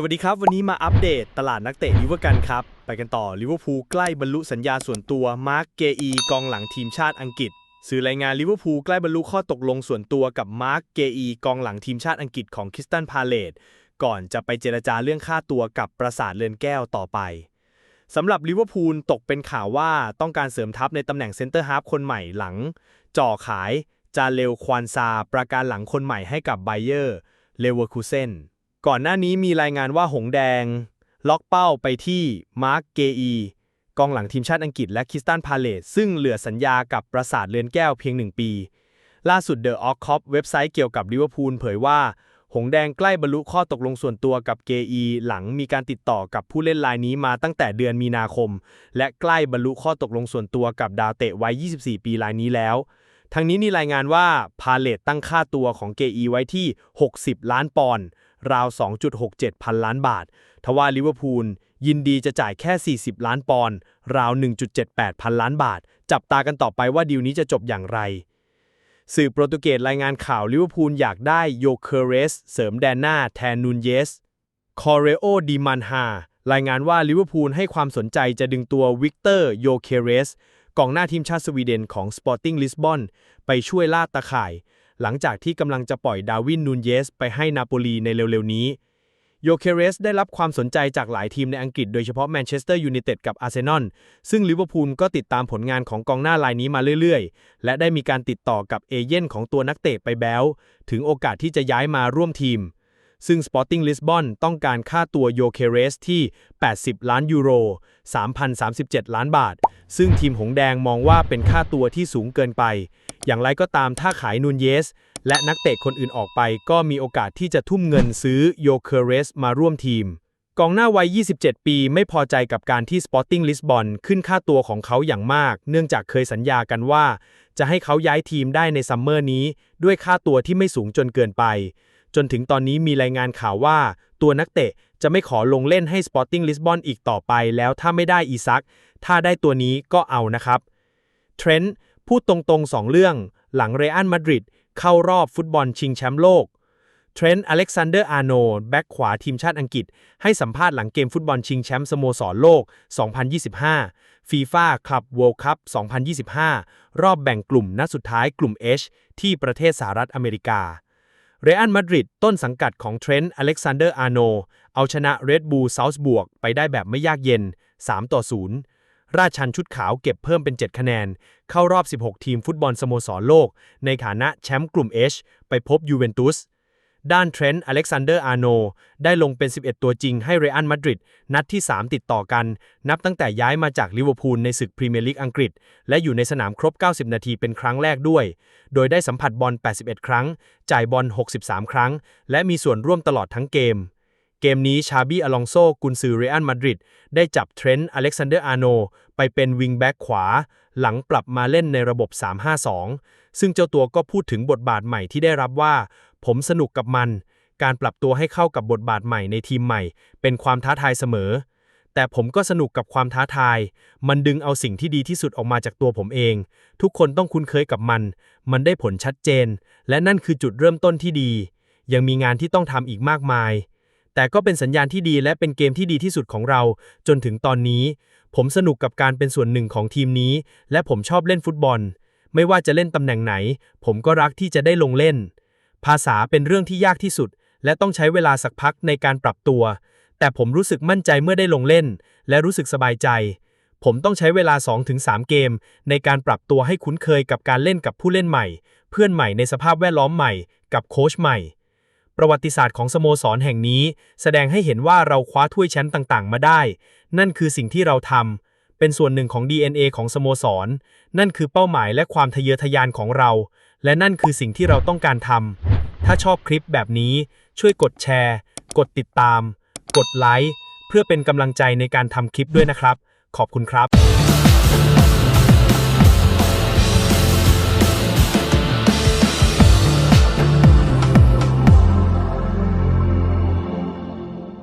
สวัสดีครับ วันนี้มาอัปเดตตลาดนักเตะลิเวอร์กันครับ ไปกันต่อลิเวอร์พูลใกล้บรรลุสัญญาส่วนตัวมาร์คเกอีกองหลังทีมชาติอังกฤษ สื่อรายงานลิเวอร์พูลใกล้บรรลุข้อตกลงส่วนตัวกับมาร์คเกอีกองหลังทีมชาติอังกฤษของคริสตันพาเลตก่อนจะไปเจรจาเรื่องค่าตัวกับปราสาทเรือนแก้วต่อไปสำหรับลิเวอร์พูลตกเป็นข่าวว่าต้องการเสริมทัพในตำแหน่งเซนเตอร์ฮาล์ฟคนใหม่หลัง จ่อขายจาเลวควานซาประการหลังคนใหม่ให้กับไบเยอร์เลเวอร์คูเซน ก่อนหน้านี้มีรายงานว่าหงแดง ล็อกเป้าไปที่มาร์คเกอีกองหลังทีมชาติอังกฤษและคิสตันพาเลตซึ่งเหลือสัญญากับปราสาทเรือนแก้วเพียงหนึ่งปี ล่าสุดเดอะออคคอปเว็บไซต์เกี่ยวกับลิเวอร์พูลเผยว่า หงแดงใกล้บรรลุข้อตกลงส่วนตัวกับเกอีหลังมีการติดต่อกับผู้เล่นรายนี้มาตั้งแต่เดือนมีนาคม และใกล้บรรลุข้อตกลงส่วนตัวกับดาวเตะวัย 24 ปีรายนี้แล้ว ทั้งนี้มีรายงานว่าพาเลตตั้งค่าตัวของเกอีไว้ที่ 60 ล้านปอนด์ราว 2.67 พันล้านบาท ทว่าลิเวอร์พูลยินดีจะจ่ายแค่ 40 ล้านปอนด์ราว 1.78 พันล้านบาท จับตากันต่อไปว่าดีลนี้จะจบอย่างไร สื่อโปรตุเกสรายงานข่าวลิเวอร์พูลอยากได้โยเคเรส เสริมแดนหน้าแทนนูนเยส คอเรโอดีมันฮารายงานว่าลิเวอร์พูลให้ความสนใจจะดึงตัววิกเตอร์โยเคเรส กองหน้าทีมชาติสวีเดนของ Sporting Lisbon ไปช่วยล่าตะข่าย หลังจากที่กำลังจะปล่อยดาวินนูนเยสไปให้นาโปลีในเร็วๆนี้โยเคเรสได้รับความสนใจจากหลายทีมในอังกฤษโดยเฉพาะแมนเชสเตอร์ยูไนเต็ดกับอาร์เซนอลซึ่งลิเวอร์พูลก็ติดตามผลงานของกองหน้ารายนี้มาเรื่อยๆ และได้มีการติดต่อกับเอเย่นของตัวนักเตะไปแบ้วถึงโอกาสที่จะย้ายมาร่วมทีม ซึ่ง Sporting Lisbon ต้องการค่าตัวโยเคเรสที่ 80 ล้านยูโร 3,037 ล้านบาท ซึ่งทีมหงแดงมองว่าเป็นค่าตัวที่สูงเกินไป อย่างไรก็ตามถ้าขายนูนเยส และนักเตะคนอื่นออกไป ก็มีโอกาสที่จะทุ่มเงินซื้อโยเคเรสมาร่วมทีม กองหน้าวัย 27 ปีไม่พอใจกับการที่ Sporting Lisbon ขึ้นค่าตัวของเขาอย่างมาก เนื่องจากเคยสัญญากันว่าจะให้เขาย้ายทีมได้ในซัมเมอร์นี้ ด้วยค่าตัวที่ไม่สูงจนเกินไป จนถึงตอนนี้มีรายงานข่าวว่า ตัวนักเตะจะไม่ขอลงเล่นให้ Sporting Lisbon อีกต่อไป แล้วถ้าไม่ได้อีซัก ถ้าได้ตัวนี้ก็เอานะครับเทรนต์พูดตรงๆ 2 เรื่อง หลังเรอัลมาดริดเข้ารอบฟุตบอลชิงแชมป์โลกเทรนต์อเล็กซานเดอร์อาร์โนแบ็กขวาทีมชาติอังกฤษ ให้สัมภาษณ์หลังเกมฟุตบอลชิงแชมป์สโมสรโลก 2025 ฟีฟ่าคลับเวิลด์คัพ 2025 รอบแบ่งกลุ่มนัดสุดท้ายกลุ่ม H ที่ประเทศสหรัฐอเมริกา เรอัลมาดริดต้นสังกัดของเทรนต์อเล็กซานเดอร์อาร์โนเอาชนะเรดบูลเซาท์บวกไปได้แบบไม่ยากเย็น 3 ต่อ 0 ราชันชุดขาวเก็บเพิ่มเป็น 7 คะแนน เข้ารอบ 16 ทีมฟุตบอลสโมสรโลก ในฐานะแชมป์กลุ่ม H ไปพบยูเวนตุส ด้านเทรนต์อเล็กซานเดอร์อาร์โนได้ลงเป็น 11 ตัวจริงให้เรอัลมาดริดนัดที่ 3 ติดต่อกัน นับตั้งแต่ย้ายมาจากลิเวอร์พูลในศึกพรีเมียร์ลีกอังกฤษ และอยู่ในสนามครบ 90 นาทีเป็นครั้งแรกด้วย โดยได้สัมผัสบอล 81 ครั้ง จ่ายบอล 63 ครั้ง และมีส่วนร่วมตลอดทั้งเกม เกมนี้ชาบีอลองโซกุนซือเรอัลมาดริดได้จับเทรนต์อเล็กซานเดอร์อาร์โนไปเป็นวิงแบ็กขวา หลังปรับมาเล่นในระบบ 3-5-2 ซึ่งเจ้าตัวก็พูดถึงบทบาทใหม่ที่ได้รับว่า ผมสนุกกับมัน การปรับตัวให้เข้ากับบทบาทใหม่ในทีมใหม่ เป็นความท้าทายเสมอ แต่ผมก็สนุกกับความท้าทาย มันดึงเอาสิ่งที่ดีที่สุดออกมาจากตัวผมเอง ทุกคนต้องคุ้นเคยกับมัน มันได้ผลชัดเจน และนั่นคือจุดเริ่มต้นที่ดี ยังมีงานที่ต้องทำอีกมากมาย แต่ก็เป็นสัญญาณที่ดีและเป็นเกมที่ดีที่สุดของเรา จนถึงตอนนี้ ผมสนุกกับการเป็นส่วนหนึ่งของทีมนี้ และผมชอบเล่นฟุตบอล ไม่ว่าจะเล่นตำแหน่งไหน ผมก็รักที่จะได้ลงเล่น ภาษาเป็นเรื่องที่ยากที่สุด และต้องใช้เวลาสักพักในการปรับตัว แต่ผมรู้สึกมั่นใจเมื่อได้ลงเล่น และรู้สึกสบายใจ ผมต้องใช้เวลา 2-3 เกม ในการปรับตัวให้คุ้นเคยกับการเล่นกับผู้เล่นใหม่ เพื่อนใหม่ในสภาพแวดล้อมใหม่ กับโค้ชใหม่ ประวัติศาสตร์ของสโมสรแห่งนี้ แสดงให้เห็นว่าเราคว้าถ้วยแชมป์ต่างๆ มาได้ นั่นคือสิ่งที่เราทำเป็นส่วนหนึ่งของ DNA ของสโมสร นั่นคือเป้าหมายและความทะเยอทะยานของเรา และนั่นคือสิ่งที่เราต้องการทำ ถ้าชอบคลิปแบบนี้ช่วยกดแชร์ กดติดตาม กดไลค์ เพื่อเป็นกำลังใจในการทำคลิปด้วยนะครับ ขอบคุณครับ